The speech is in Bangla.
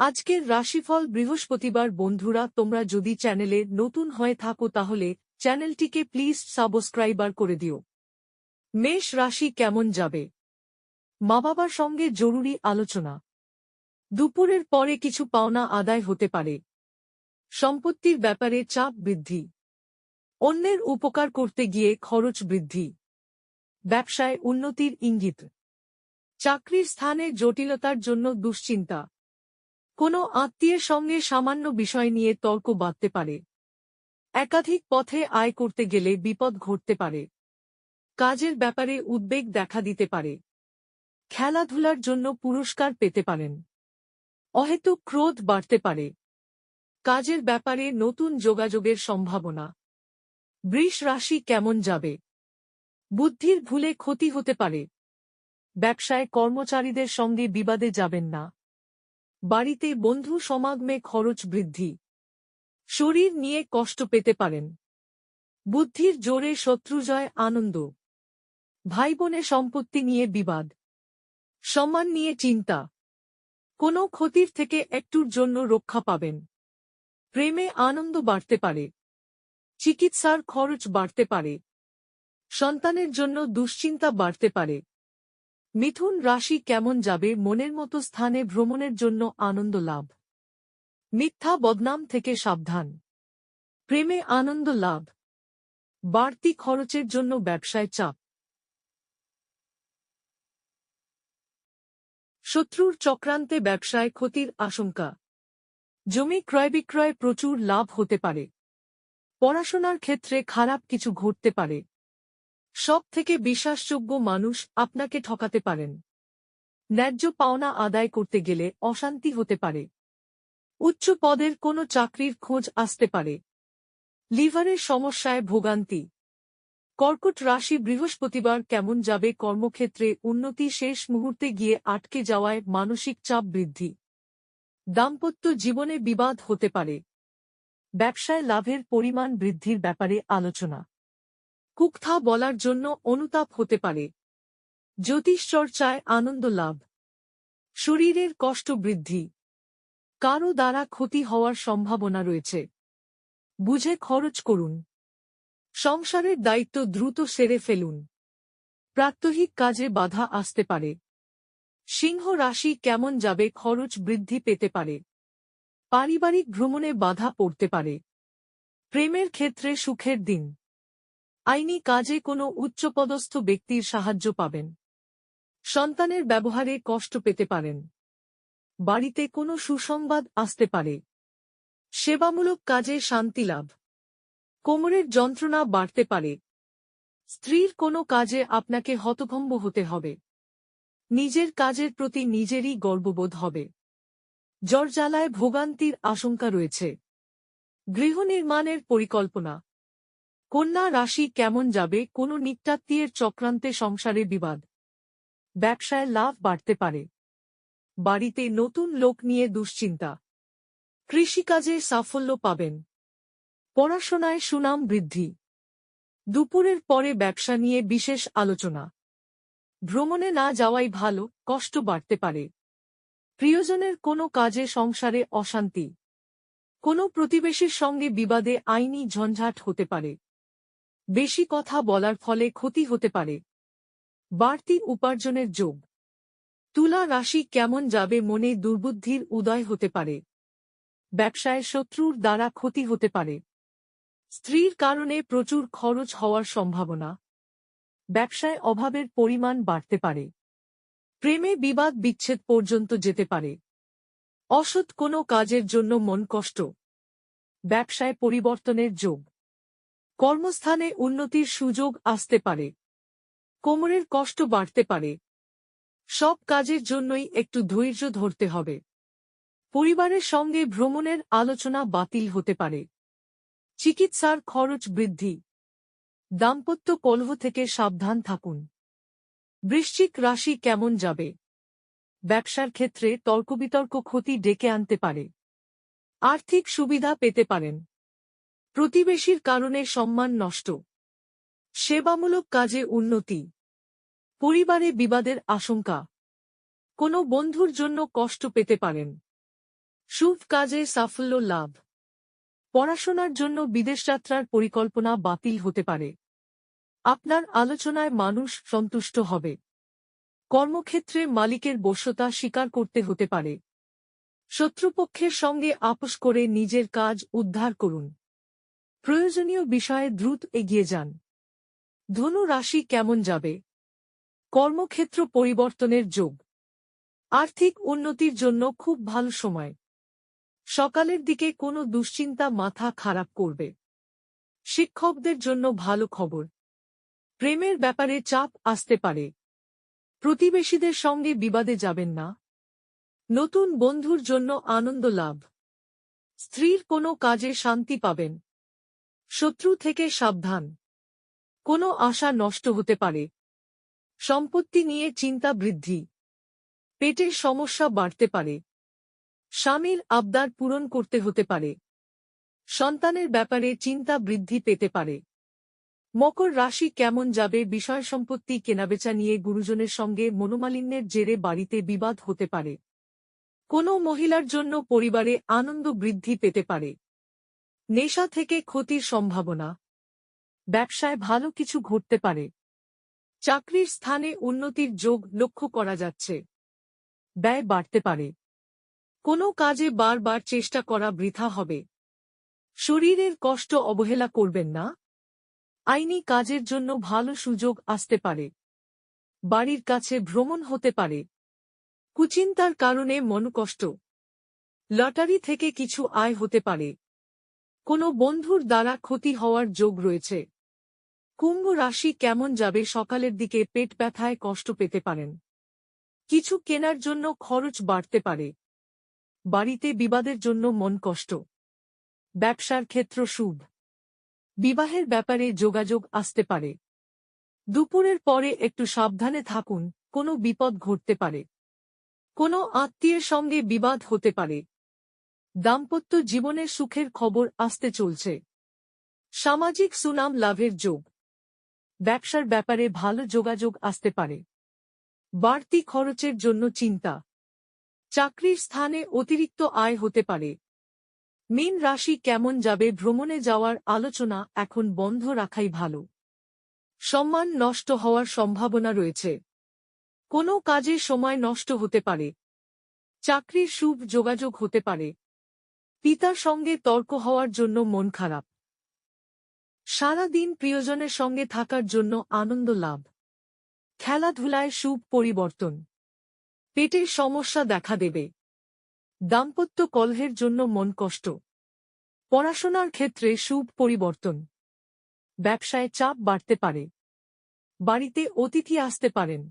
আজকের রাশিফল বৃহস্পতিবার, বন্ধুরা, তোমরা যদি চ্যানেলে নতুন হয়ে থাকো তাহলে চ্যানেলটিকে প্লিজ সাবস্ক্রাইবার করে দিও। মেষ রাশি কেমন যাবে? মা বাবার সঙ্গে জরুরি আলোচনা। দুপুরের পরে কিছু পাওনা আদায় হতে পারে। সম্পত্তির ব্যাপারে চাপ বৃদ্ধি। অন্যের উপকার করতে গিয়ে খরচ বৃদ্ধি। ব্যবসায় উন্নতির ইঙ্গিত। চাকরির স্থানে জটিলতার জন্য দুশ্চিন্তা। কোনো আত্মীয়ের সঙ্গে সামান্য বিষয় নিয়ে তর্ক বাঁধতে পারে। একাধিক পথে আয় করতে গেলে বিপদ ঘটতে পারে। কাজের ব্যাপারে উদ্বেগ দেখা দিতে পারে। খেলাধুলার জন্য পুরস্কার পেতে পারেন। অহেতুক ক্রোধ বাড়তে পারে। কাজের ব্যাপারে নতুন যোগাযোগের সম্ভাবনা। বৃষ রাশি কেমন যাবে? বুদ্ধির ভুলে ক্ষতি হতে পারে। ব্যবসায় কর্মচারীদের সঙ্গে বিবাদে যাবেন না। বাড়িতে বন্ধু সমাগমে খরচ বৃদ্ধি। শরীর নিয়ে কষ্ট পেতে পারেন। বুদ্ধির জোরে শত্রুজয় আনন্দ। ভাই বোনে সম্পত্তি নিয়ে বিবাদ। সম্মান নিয়ে চিন্তা। কোনো ক্ষতির থেকে একটুর জন্য রক্ষা পাবেন। প্রেমে আনন্দ বাড়তে পারে। চিকিৎসার খরচ বাড়তে পারে। সন্তানের জন্য দুশ্চিন্তা বাড়তে পারে। মিথুন রাশি কেমন যাবে? মনের মতো স্থানে ভ্রমণের জন্য আনন্দ লাভ। মিথ্যা বদনাম থেকে সাবধান। প্রেমে আনন্দ লাভ। বাড়তি খরচের জন্য ব্যবসায় চাপ। শত্রুর চক্রান্তে ব্যবসায় ক্ষতির আশঙ্কা। জমি ক্রয় বিক্রয় প্রচুর লাভ হতে পারে। পড়াশোনার ক্ষেত্রে খারাপ কিছু ঘটতে পারে। সব থেকে বিশ্বাসযোগ্য মানুষ আপনাকে ঠকাতে পারেন। ন্যায্য পাওনা আদায় করতে গেলে অশান্তি হতে পারে। উচ্চ পদের কোনো চাকরির খোঁজ আসতে পারে। লিভারের সমস্যায় ভোগান্তি। কর্কট রাশি বৃহস্পতিবার কেমন যাবে কর্মক্ষেত্রে উন্নতি শেষ মুহূর্তে গিয়ে আটকে যাওয়ায় মানসিক চাপ বৃদ্ধি। দাম্পত্য জীবনে বিবাদ হতে পারে। ব্যবসায় লাভের পরিমাণ বৃদ্ধির ব্যাপারে আলোচনা। কুকথা বলার জন্য অনুতাপ হতে পারে। জ্যোতিষচর্চায় আনন্দ লাভ। শরীরের কষ্ট বৃদ্ধি। কারও দ্বারা ক্ষতি হওয়ার সম্ভাবনা রয়েছে। বুঝে খরচ করুন। সংসারের দায়িত্ব দ্রুত সেরে ফেলুন। প্রাত্যহিক কাজে বাধা আসতে পারে। সিংহ রাশি কেমন যাবে খরচ বৃদ্ধি পেতে পারে। পারিবারিক ভ্রমণে বাধা পড়তে পারে। প্রেমের ক্ষেত্রে সুখের দিন। আইনি কাজে কোনো উচ্চপদস্থ ব্যক্তির সাহায্য পাবেন। সন্তানের ব্যবহারে কষ্ট পেতে পারেন। বাড়িতে কোনো সুসংবাদ আসতে পারে। সেবামূলক কাজে শান্তি লাভ। কোমরের যন্ত্রণা বাড়তে পারে। স্ত্রীর কোনো কাজে আপনাকে হতভম্ব হতে হবে। নিজের কাজের প্রতি নিজেরই গর্ববোধ হবে। জ্বরজ্বালায় ভোগান্তির আশঙ্কা রয়েছে। গৃহ নির্মাণের পরিকল্পনা। কন্যা রাশি কেমন যাবে? কোনো নিত্যাত্মীয়ের চক্রান্তে সংসারে বিবাদ। ব্যবসায় লাভ বাড়তে পারে। বাড়িতে নতুন লোক নিয়ে দুশ্চিন্তা। কৃষিকাজে সাফল্য পাবেন। পড়াশোনায় সুনাম বৃদ্ধি। দুপুরের পরে ব্যবসা নিয়ে বিশেষ আলোচনা। ভ্রমণে না যাওয়াই ভালো, কষ্ট বাড়তে পারে। প্রিয়জনের কোনো কাজে সংসারে অশান্তি। কোনো প্রতিবেশীর সঙ্গে বিবাদে আইনি ঝঞ্ঝাট হতে পারে। বেশি কথা বলার ফলে ক্ষতি হতে পারে। বাড়তি উপার্জনের যোগ। তুলা রাশি কেমন যাবে মনে দুর্বুদ্ধির উদয় হতে পারে। ব্যবসায় শত্রুর দ্বারা ক্ষতি হতে পারে। স্ত্রীর কারণে প্রচুর খরচ হওয়ার সম্ভাবনা। ব্যবসায় অভাবের পরিমাণ বাড়তে পারে। প্রেমে বিবাদ বিচ্ছেদ পর্যন্ত যেতে পারে। অসৎ কোনো কাজের জন্য মন কষ্ট। ব্যবসায় পরিবর্তনের যোগ। কর্মস্থানে উন্নতির সুযোগ আসতে পারে। কোমরের কষ্ট বাড়তে পারে। সব কাজের জন্যই একটু ধৈর্য ধরতে হবে। পরিবারের সঙ্গে ভ্রমণের আলোচনা বাতিল হতে পারে। চিকিৎসার খরচ বৃদ্ধি। দাম্পত্য কলহ থেকে সাবধান থাকুন। বৃশ্চিক রাশি কেমন যাবে? ব্যবসার ক্ষেত্রে তর্কবিতর্ক ক্ষতি ডেকে আনতে পারে। আর্থিক সুবিধা পেতে পারেন। প্রতিবেশীর কারণে সম্মান নষ্ট। সেবামূলক কাজে উন্নতি। পরিবারে বিবাদের আশঙ্কা। কোনো বন্ধুর জন্য কষ্ট পেতে পারেন। শুভ কাজে সাফল্য লাভ। পড়াশোনার জন্য বিদেশ যাত্রার পরিকল্পনা বাতিল হতে পারে। আপনার আলোচনায় মানুষ সন্তুষ্ট হবে। কর্মক্ষেত্রে মালিকের বশ্যতা স্বীকার করতে হতে পারে। শত্রুপক্ষের সঙ্গে আপোষ করে নিজের কাজ উদ্ধার করুন। প্রয়োজনীয় বিষয়ে দ্রুত এগিয়ে যান। ধনু রাশি কেমন যাবে? কর্মক্ষেত্র পরিবর্তনের যোগ। আর্থিক উন্নতির জন্য খুব ভালো সময়। সকালের দিকে কোনো দুশ্চিন্তা মাথা খারাপ করবে। শিক্ষকদের জন্য ভালো খবর। প্রেমের ব্যাপারে চাপ আসতে পারে। প্রতিবেশীদের সঙ্গে বিবাদে যাবেন না। নতুন বন্ধুর জন্য আনন্দ লাভ। স্ত্রীর কোনো কাজে শান্তি পাবেন। শত্রু থেকে সাবধান। কোনো আশা নষ্ট হতে পারে। সম্পত্তি নিয়ে চিন্তা বৃদ্ধি। পেটের সমস্যা বাড়তে পারে। স্বামীর আবদার পূরণ করতে হতে পারে। সন্তানের ব্যাপারে চিন্তা বৃদ্ধি পেতে পারে। মকর রাশি কেমন যাবে বিষয় সম্পত্তি কেনাবেচা নিয়ে গুরুজনের সঙ্গে মনোমালিন্যের জেরে বাড়িতে বিবাদ হতে পারে। কোনো মহিলার জন্য পরিবারে আনন্দ বৃদ্ধি পেতে পারে। নেশা থেকে ক্ষতির সম্ভাবনা। ব্যবসায় ভালো কিছু ঘটতে পারে। চাকরির স্থানে উন্নতির যোগ লক্ষ্য করা যাচ্ছে। ব্যয় বাড়তে পারে। কোনো কাজে বারবার চেষ্টা করা বৃথা হবে। শরীরের কষ্ট অবহেলা করবেন না। আইনি কাজের জন্য ভালো সুযোগ আসতে পারে। বাড়ির কাছে ভ্রমণ হতে পারে। কুচিন্তার কারণে মনকষ্ট। লটারি থেকে কিছু আয় হতে পারে। কোনো বন্ধুর দ্বারা ক্ষতি হওয়ার যোগ রয়েছে। কুম্ভ রাশি কেমন যাবে সকালের দিকে পেট ব্যথায় কষ্ট পেতে পারেন। কিছু কেনার জন্য খরচ বাড়তে পারে। বাড়িতে বিবাদের জন্য মন কষ্ট। ব্যবসার ক্ষেত্র শুভ বিবাহের ব্যাপারে যোগাযোগ আসতে পারে। দুপুরের পরে একটু সাবধানে থাকুন, কোনো বিপদ ঘটতে পারে। কোনো আত্মীয়ের সঙ্গে বিবাদ হতে পারে। দাম্পত্য জীবনের সুখের খবর আসতে চলছে। সামাজিক সুনাম লাভের যোগ। ব্যবসার ব্যাপারে ভালো যোগাযোগ আসতে পারে। বাড়তি খরচের জন্য চিন্তা। চাকরির স্থানে অতিরিক্ত আয় হতে পারে। মীন রাশি কেমন যাবে ভ্রমণে যাওয়ার আলোচনা এখন বন্ধ রাখাই ভালো। সম্মান নষ্ট হওয়ার সম্ভাবনা রয়েছে। কোনো কাজে সময় নষ্ট হতে পারে। চাকরির শুভ যোগাযোগ হতে পারে। পিতার সঙ্গে তর্ক হওয়ার জন্য মন খারাপ। সারা দিন প্রিয়জনের সঙ্গে থাকার জন্য আনন্দ লাভ। খেলাধুলায় শুভ পরিবর্তন। পেটের সমস্যা দেখা দেবে। দাম্পত্য কলহের জন্য মন কষ্ট। পড়াশোনার ক্ষেত্রে শুভ পরিবর্তন। ব্যবসায় চাপ বাড়তে পারে। বাড়িতে অতিথি আসতে পারেন।